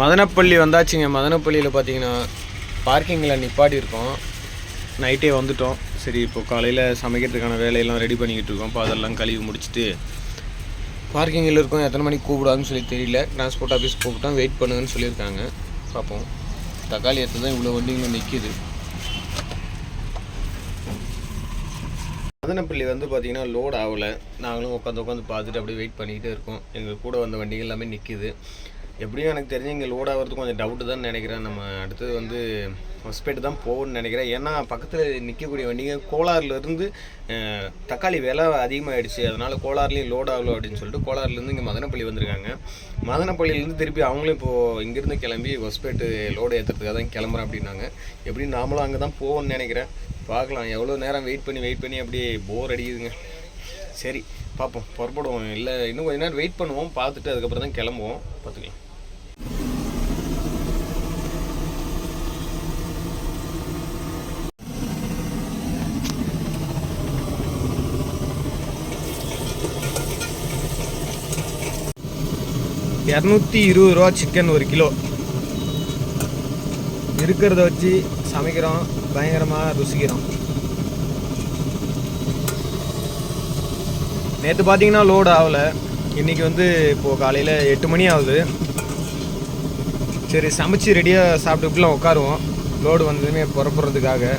மதனப்பள்ளி வந்தாச்சுங்க. மதனப்பள்ளியில் பார்த்தீங்கன்னா பார்க்கிங்கில் நிப்பாட்டி இருக்கோம். நைட்டே வந்துட்டோம். சரி இப்போ காலையில் சமைக்கிறதுக்கான வேலையெல்லாம் ரெடி பண்ணிக்கிட்டு இருக்கோம். இப்போ அதெல்லாம் கழுவி முடிச்சுட்டு பார்க்கிங்கில் இருக்கோம். எத்தனை மணிக்கு கூப்பிடாதுன்னு சொல்லி தெரியல. டிரான்ஸ்போர்ட் ஆஃபீஸ் கூப்பிட்டோம் வெயிட் பண்ணுங்கன்னு சொல்லியிருக்காங்க. பார்ப்போம். தக்காளி எடுத்து தான் இவ்வளோ வண்டிங்களும் நிற்கிது மதனப்பள்ளி வந்து பார்த்தீங்கன்னா லோட் ஆகலை. நாங்களும் உட்காந்து உட்காந்து பார்த்துட்டு அப்படியே வெயிட் பண்ணிக்கிட்டே இருக்கோம். எங்கள் கூட வந்த வண்டிகள் எல்லாமே நிற்கிது எப்படியும் எனக்கு தெரிஞ்சு இங்கே லோட் ஆகிறதுக்கு கொஞ்சம் டவுட்டு தான் நினைக்கிறேன். நம்ம அடுத்தது வந்து ஹொஸ்பேட்டு தான் போகணும்னு நினைக்கிறேன். ஏன்னா பக்கத்தில் நிற்கக்கூடிய வண்டிங்க கோலார்லேருந்து தக்காளி விலை அதிகமாகிடுச்சு அதனால் கோலார்லேயும் லோட் ஆகல அப்படின்னு சொல்லிட்டு கோலார்லேருந்து இங்கே மதனப்பள்ளி வந்திருக்காங்க. மதனப்பள்ளியிலேருந்து திருப்பி அவங்களும் இப்போது இங்கேருந்து கிளம்பி ஹொஸ்பேட்டு லோடு ஏற்றுறதுக்காக தான் கிளம்புறேன் அப்படின்னாங்க. எப்படி நாமளும் அங்கே தான் போகணும்னு நினைக்கிறேன். பார்க்கலாம். எவ்வளோ நேரம் வெயிட் பண்ணி வெயிட் பண்ணி அப்படியே போர் அடிக்குதுங்க. சரி பார்ப்போம். புறப்படுவோம். இல்லை இன்னும் கொஞ்ச நேரம் வெயிட் பண்ணுவோம். பார்த்துட்டு அதுக்கப்புறம் தான் கிளம்புவோம். பார்த்துக்கலாம். இரநூத்தி இருபது ரூபா சிக்கன் ஒரு கிலோ. இருக்கிறத வச்சு சமைக்கிறோம். பயங்கரமாக ருசிக்கிறோம். நேற்று பார்த்தீங்கன்னா லோடு ஆகலை. இன்றைக்கி வந்து இப்போது காலையில் எட்டு மணி ஆகுது. சரி சமைச்சு ரெடியாக சாப்பிட்டுக்குலாம் உட்காருவோம். லோடு வந்ததுமே புறப்புறதுக்காக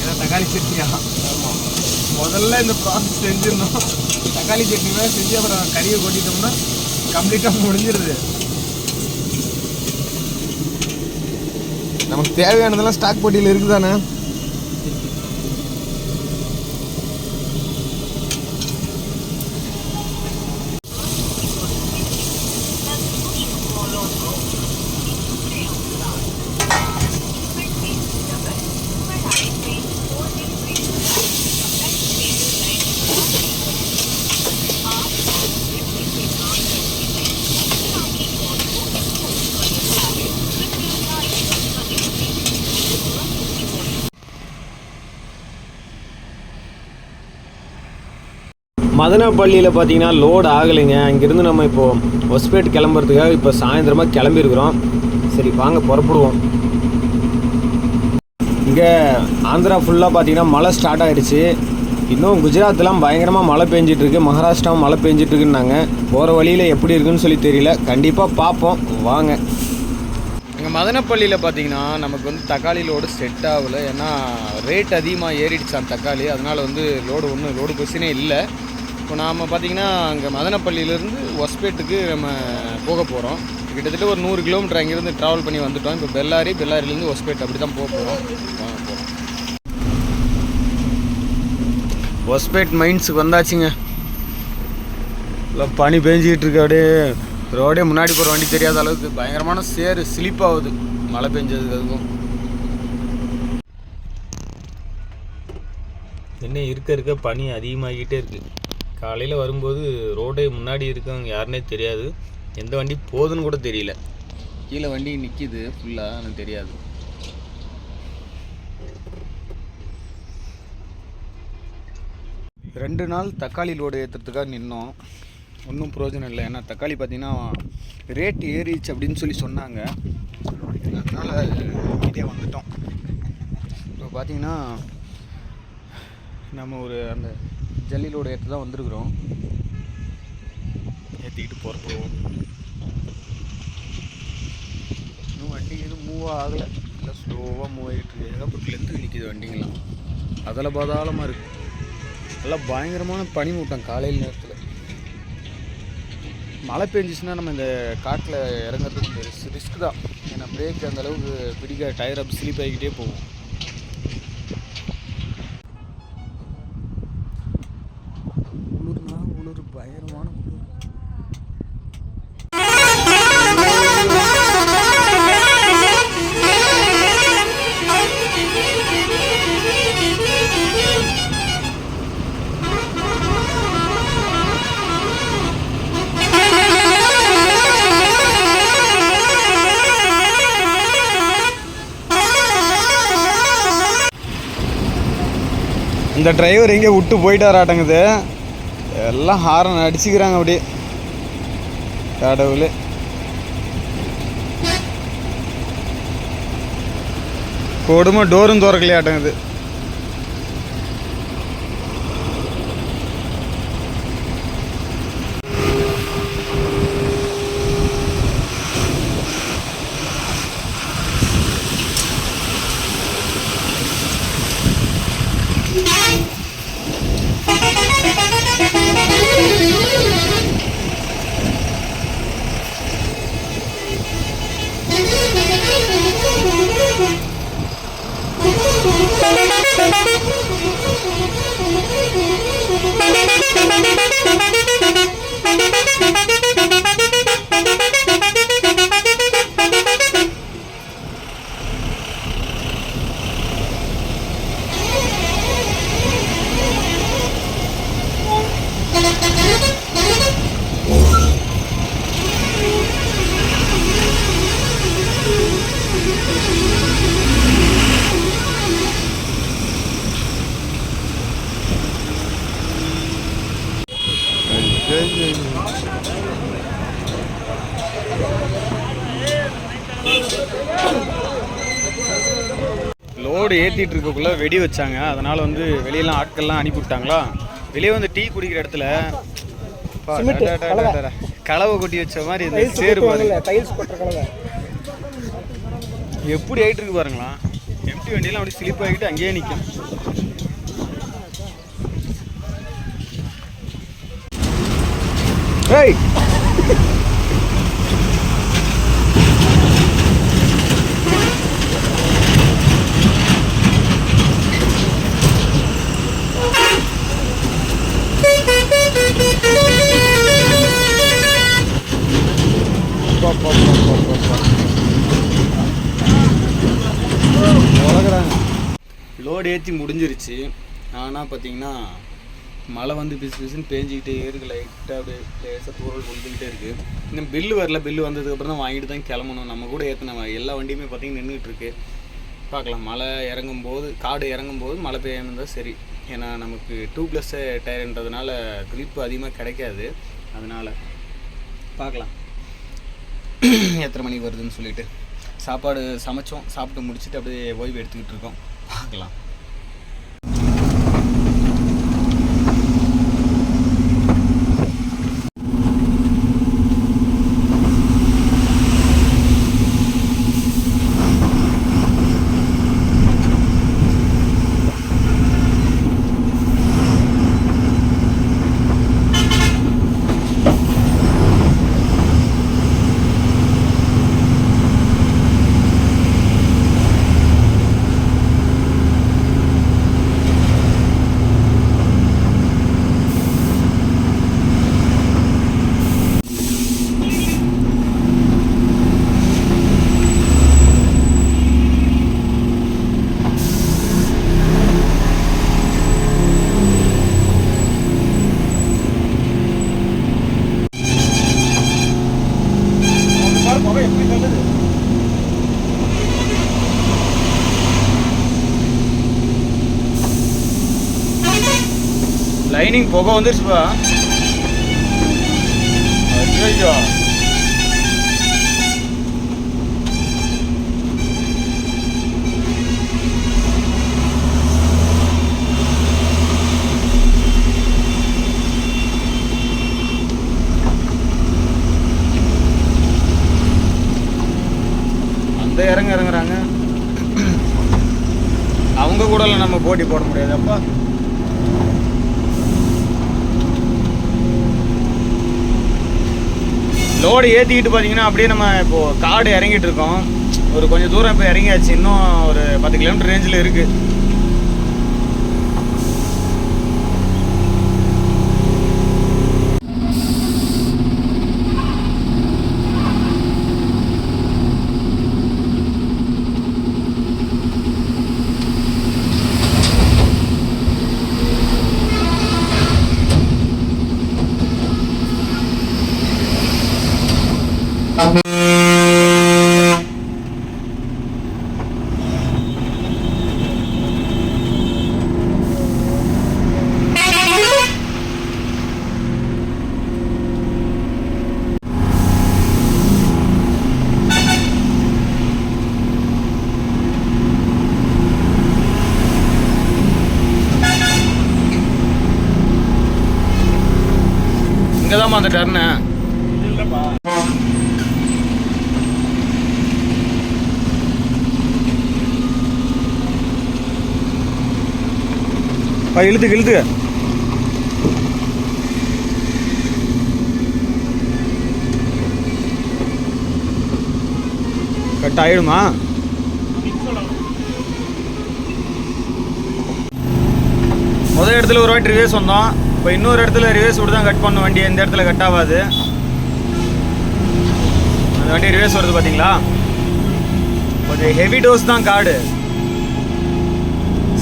ஏன்னா தக்காளி சட்னியா இந்த ப்ராசஸ் செஞ்சிடணும். தக்காளி சட்னி மேலே செஞ்சு அப்புறம் கறியை கொட்டிட்டோம்னா கம்ப்ளீட்டாக முடிஞ்சிருது. நமக்கு தேவையானதெல்லாம் ஸ்டாக் போட்டியில் இருக்குதானே? மதனப்பள்ளியில் பார்த்தீங்கன்னா லோடு ஆகலைங்க. அங்கேருந்து நம்ம இப்போது ஒஸ்பேட் கிளம்புறதுக்காக இப்போ சாயந்தரமாக கிளம்பியிருக்கிறோம். சரி வாங்க புறப்படுவோம். இங்கே ஆந்திரா ஃபுல்லாக பார்த்தீங்கன்னா மழை ஸ்டார்ட் ஆகிடுச்சு இன்னும் குஜராத்லாம் பயங்கரமாக மழை பெஞ்சிட்ருக்கு. மகாராஷ்டிராவும் மழை பெஞ்சிட்ருக்குன்னாங்க. போகிற வழியில் எப்படி இருக்குன்னு சொல்லி தெரியல. கண்டிப்பாக பார்ப்போம் வாங்க. எங்கள் மதனப்பள்ளியில் பார்த்தீங்கன்னா நமக்கு வந்து தக்காளி லோடு செட் ஆகலை. ஏன்னா ரேட் அதிகமாக ஏறிடுச்சான் தக்காளி. அதனால் வந்து லோடு ஒன்றும் லோடு கொஸ்டினே இல்லை. இப்போ நாம் பார்த்தீங்கன்னா அங்கே மதனப்பள்ளியிலேருந்து ஒஸ்பேட்டுக்கு நம்ம போக போகிறோம் கிட்டத்தட்ட ஒரு நூறு கிலோமீட்டர் அங்கேருந்து ட்ராவல் பண்ணி வந்துட்டோம். இப்போ பெல்லாரி பெல்லாரிலேருந்து ஒஸ்பேட் அப்படி தான் போக போகிறோம் ஒஸ்பேட் மைன்ஸுக்கு வந்தாச்சுங்க. இல்லை பனி பெஞ்சிக்கிட்டு இருக்கு அப்படியே. ரோடே முன்னாடி போகிற வண்டி தெரியாத அளவுக்கு பயங்கரமான சேரு ஸ்லிப் ஆகுது. மழை பெஞ்சதுக்கு அதுக்கும். என்ன இருக்க இருக்க பனி அதிகமாகிட்டே இருக்கு. காலையில் வரும்போது ரோடே முன்னாடி இருக்கவங்க யாருனே தெரியாது. எந்த வண்டி போகுதுன்னு கூட தெரியல. கீழே வண்டி நிற்கிது ஃபுல்லாக எனக்கு தெரியாது. ரெண்டு நாள் தக்காளி லோடு ஏற்றுறதுக்காக நின்னோம். ஒன்றும் பிரயோஜனம் இல்லை. ஏன்னா தக்காளி பார்த்தீங்கன்னா ரேட் ஏறிச்சு அப்படின்னு சொல்லி சொன்னாங்க. அதனால் இதே வந்துட்டோம். இப்போ பார்த்தீங்கன்னா நம்ம ஒரு அந்த ஜல்லி லோடு ஏற்று தான் வந்திருக்கிறோம். ஏற்றிக்கிட்டு புறப்படுவோம் இன்னும் வண்டி எதுவும் மூவ் ஆகலை. இல்லை ஸ்லோவாக மூவ் ஆகிட்டு இருக்கு. ஏகப்பட்ட லென்த்து நிற்கிது வண்டிங்களாம் அதில் பாதாளமாக இருக்குது நல்லா பயங்கரமான பனிமூட்டம் காலையில் நேரத்தில். மழை பெஞ்சிச்சுன்னா நம்ம இந்த காட்டில் இறங்குறது கொஞ்சம் ரிஸ்க் தான். ஏன்னா பிரேக் அந்த அளவுக்கு பிடிக்க டயர் அப்படி ஸ்லிப் ஆகிக்கிட்டே போகும். இந்த டிரைவர் எங்கே விட்டு போயிட்டாராட்டங்குது. எல்லாம் ஹாரன் அடிச்சுக்கிறாங்க அப்படியே. கடவுளே. கொடுமை டோரும் திறக்கலையாட்டங்குது. லோடு ஏற்றிட்டு இருக்கக்குள்ள வெடி வச்சாங்க. அதனால் வந்து வெளியெல்லாம் ஆட்கள்லாம் அனுப்பி விட்டாங்களா வெளியே வந்து டீ குடிக்கிற இடத்துல. கலவை. கொட்டி வச்ச மாதிரி இந்த சேரு பாருங்க. எப்படி ஆயிட்டு இருக்கு பாருங்களா எம்டி வண்டியெல்லாம் அப்படி ஸ்லிப் ஆகிட்டு அங்கேயே நிற்கும் ஏய். லோடு ஏற்றி முடிஞ்சிருச்சு. ஆனால் பார்த்தீங்கன்னா மழை வந்து பிசு பிசுன்னு பேஞ்சிக்கிட்டே இருக்குது லைட்டாக அப்படியே லேசாக தூரல் கொண்டுக்கிட்டே இருக்குது இன்னும் பில்லு வரல பில்லு வந்ததுக்கப்புறம் தான் வாங்கிட்டு தான் கிளம்பணும். நம்ம கூட ஏற்றின எல்லா வண்டியுமே பார்த்தீங்கன்னா நின்றுட்டு இருக்கு. பார்க்கலாம் மழை இறங்கும் போது காடு இறங்கும் போது மழை பெய்யணும் தான் சரி. ஏன்னா நமக்கு டூ ப்ளஸ் டயர்ன்றதுனால க்ரிப்பு அதிகமாக கிடைக்காது. அதனால் பார்க்கலாம் எத்தனை மணிக்கு வருதுன்னு சொல்லிட்டு. சாப்பாடு சமைச்சோம் சாப்பிட்டு முடிச்சுட்டு அப்படியே ஓய்வு எடுத்துக்கிட்டு இருக்கோம். பார்க்கலாம் லைனிங் புகை வந்துருச்சுப்பா ஐயோ அந்த இறங்க இறங்குறாங்க. அவங்க கூடலாம் நம்ம போட்டி போட முடியாதப்பா லோடு ஏற்றிக்கிட்டு பார்த்தீங்கன்னா அப்படியே நம்ம இப்போது காடு இறங்கிட்டு இருக்கோம். ஒரு கொஞ்சம் தூரம் இப்போ இறங்கியாச்சு. இன்னும் ஒரு பத்து கிலோமீட்டர் ரேஞ்சில் இருக்குது இங்கே தான் அந்த டர்னு பா இழுத்துக்கு இழுத்துக்க. கட் ஆயிடுமா முதல் இடத்துல ஒரு வாட்டி ரிவேஸ் வந்தோம். இப்போ இன்னொரு இடத்துல ரிவேஸ் விட்டு தான் கட் பண்ண வண்டி இந்த இடத்துல கட் ஆகாது. அந்த வண்டி ரிவேஸ் வருது பார்த்தீங்களா கொஞ்சம் ஹெவி டோஸ் தான் காடு.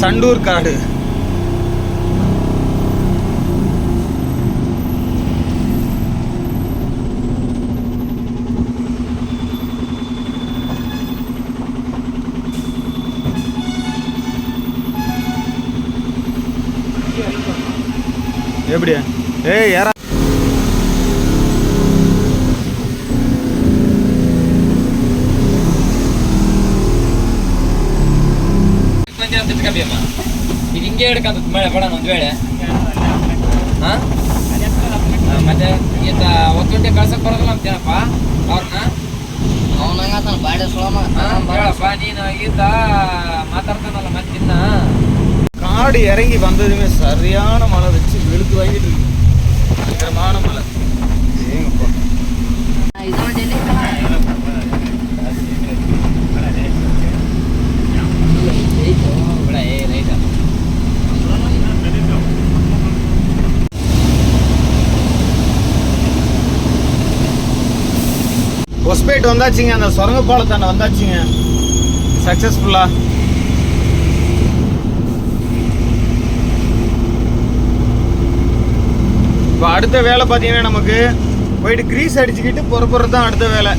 சண்டூர் காடு. எப்படி ஏய் யாரா ಮಂದಿ ಅಂತ ಇಟ್ಕೊಬಿಯಮ್ಮ ಇದು ಹಿಂಗೆ ಹಿಡ್ಕಂತ ಬೇಡ ಬೇಡ ಒಂದು ವೇಳೆ ಹಾಂ ಮತ್ತೆ ಈತ ಒಂದು ಗಂಟೆ ಕಳ್ಸಕ್ ಬರೋದಿಲ್ಲ ಅಂತೇನಪ್ಪ ಅವ್ರನ್ನ ಅವನಂಗಾತನ ಬಾಡೆ ಸೋಮ ಹಾಂ ಬರಳಪ್ಪ ನೀನು ಈತ ಮಾತಾಡ್ತಾನಲ್ಲ ಮತ್ತಿನ್ನ மாடு இறங்கி வந்ததுமே சரியான மழை வச்சு வெளுத்து வாங்கிட்டு இருக்கு. பயங்கரமான மழை. ஏங்கப்பா. ஒஸ்பேட் வந்தாச்சுங்க அந்த சுரங்கப்பாலத்தாண்ட வந்தாச்சுங்க. சக்ஸஸ்ஃபுல்லாக இப்போ அடுத்த வேலை பார்த்தீங்கன்னா நமக்கு போயிட்டு கிரீஸ் அடிச்சுக்கிட்டு புறப்புறது தான் அடுத்த வேலை.